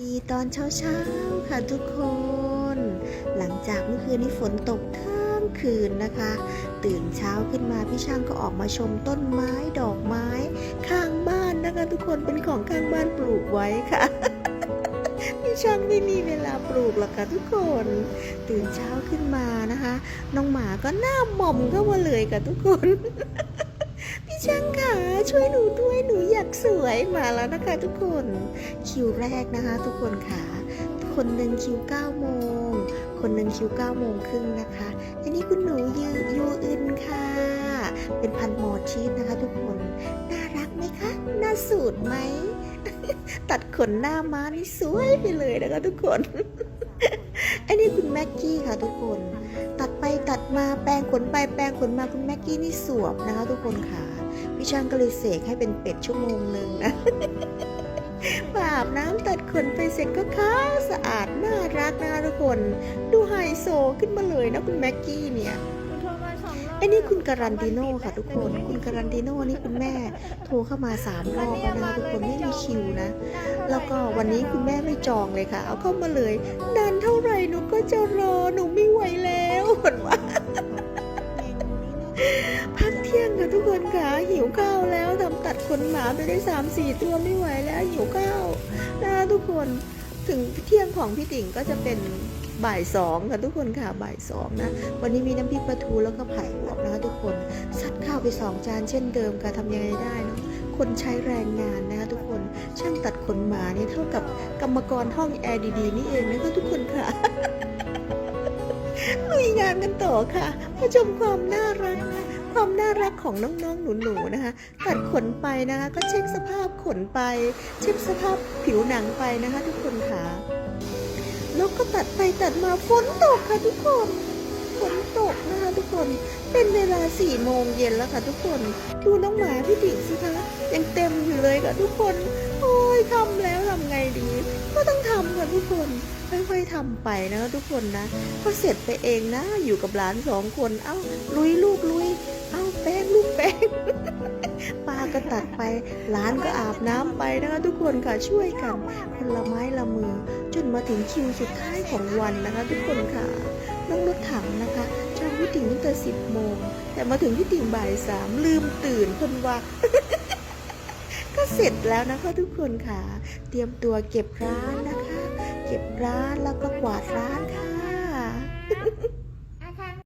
ดีตอนเช้าๆค่ะทุกคน หลังจากเมื่อคืนนี้ฝนตกทั้งคืนนะคะ ตื่นเช้าขึ้นมาพี่ช่างก็ออกมาชมต้นไม้ดอกไม้ ข้างบ้านนะคะ ทุกคนเป็นของข้างบ้านปลูกไว้ค่ะพี่ช่างไม่มีเวลาปลูกหรอกค่ะทุกคน ตื่นเช้าขึ้นมานะคะ น้องหมาก็หน้าหม่อมเข้ามาเลยค่ะทุกคน ช่างค่ะช่วยหนูด้วยหนูอยากสวยมาแล้วนะคะ ทุกคนคิวแรกนะคะ ทุกคนค่ะ คนหนึ่งคิว9โมง คนหนึ่งคิว9โมงครึ่งนะคะอันนี้คุณหนูยูยูอึนค่ะ เป็นพันหมอชีสนะคะ ทุกคนน่ารักไหมคะน่าสูดไหมตัดขนหน้าม้านี่สวยไปเลยนะคะ ทุกคน อคุณแม็กกี้ค่ะทุกคน ตัดไปตัดมาแปรงขนไปแปรงขนมาคุณแม็กกี้นี่สวบนะคะ ทุกคนค่ะพี่ช่างก็เลยเสกให้เป็นเป็ดชั่วโมงหนึ่งนะบาบน้ำตัดขนไปเสร็จก็ขาวสะอาดน่ารักนะคะทุกคน ดูไฮโซขึ้นมาเลยนะคุณแม็กกี้เนี่ย ไอ้นี่คุณการันติโน่ค่ะทุกคน คุณการันติโน่นี่คุณแม่โทรเข้ามาสามรอบแล้วนะทุกคนไม่มีคิวนะ แล้วก็วันนี้คุณแม่ไม่จองเลยค่ะ เอาเข้ามาเลยนานเท่าไหร่หนูก็จะรอหนูไม่ไหวแล้วบอกว่าพักเที่ยงค่ะทุกคนค่ะหิวข้าวแล้วทำตัดขนหมาไปได้สามสี่ตัวไม่ไหวแล้วหิวข้าวนะคะทุกคนถึงเที่ยงของพี่ติ่งก็จะเป็น บ่ายสองค่ะทุกคนค่ะบ่ายสองนะ วันนี้มีน้ำพริกปลาทูแล้วก็ไผ่ลวกนะคะทุกคนซัดข้าวไปสองจานเช่นเดิมค่ะทำยังไงได้เนาะคนใช้แรงงานนะคะทุกคนช่างตัดขนหมานี่เท่ากับกรรมกรห้องแอร์ดีๆนี่เองนะคะทุกคนค่ะลุยงานกันต่อค่ะมาชมความน่ารักความน่ารักของน้องๆ หนูๆ นะคะ ตัดขนไปนะคะ ก็เช็คสภาพขนไป เช็คสภาพผิวหนังไปนะคะ ทุกคนค่ะ แล้วก็ตัดไปตัดมาฝนตกค่ะทุกคนฝนตกนะคะทุกคนเป็นเวลาสี่โมงเย็นแล้วค่ะทุกคน ดูน้องหมาพี่ติ๋งสิคะยังเต็มอยู่เลยค่ะทุกคน โอ้ยทำแล้วทำไงดี ก็ต้องทำค่ะทุกคนค่อยๆทำไปนะทุกคนนะ ก็เสร็จไปเองนะอยู่กับหลานสองคน เอ้าลุยลูกลุย เอ้าแป้งลูก ก็ตัดไปหลานก็อาบน้ำไปนะคะทุกคนค่ะช่วยกันคนละไม้ละมือจนมาถึงคิวสุดท้ายของวันนะคะ ทุกคนค่ะน้องรถถังนะคะจองพี่ติ๋งตั้งแต่สิบโมงแต่มาถึงพี่ติ๋งบ่ายสามลืมตื่นคนว่าก็เสร็จแล้วนะคะทุกคนค่ะ เตรียมตัวเก็บร้านนะคะ เก็บร้านแล้วก็กวาดร้านค่ะ